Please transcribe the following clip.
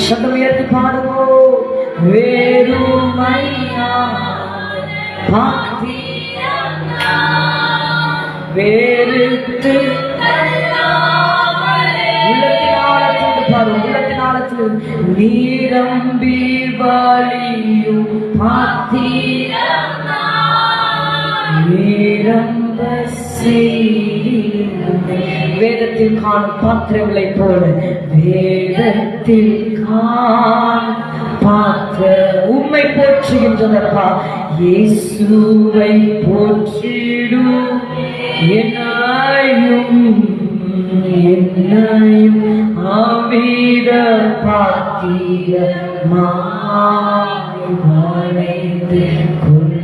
சத்தம் உயர்த்தி பாடுவோம். வேறுமையா பாத்திரமா வேறுத்து உள்ளத்தினாலத்தில் நீரம்பி வலியும் பாத்திரமா வேதத்தில் காணும் பாத்திரங்களை போல வேதத்தில் காணும் பாத்திர உண்மை போற்றுகின்றனப்பா. இயேசுவை போற்றிடும் என்னையும் என்னையும் அமித பாத்திர மாய்ந்து கொள்ள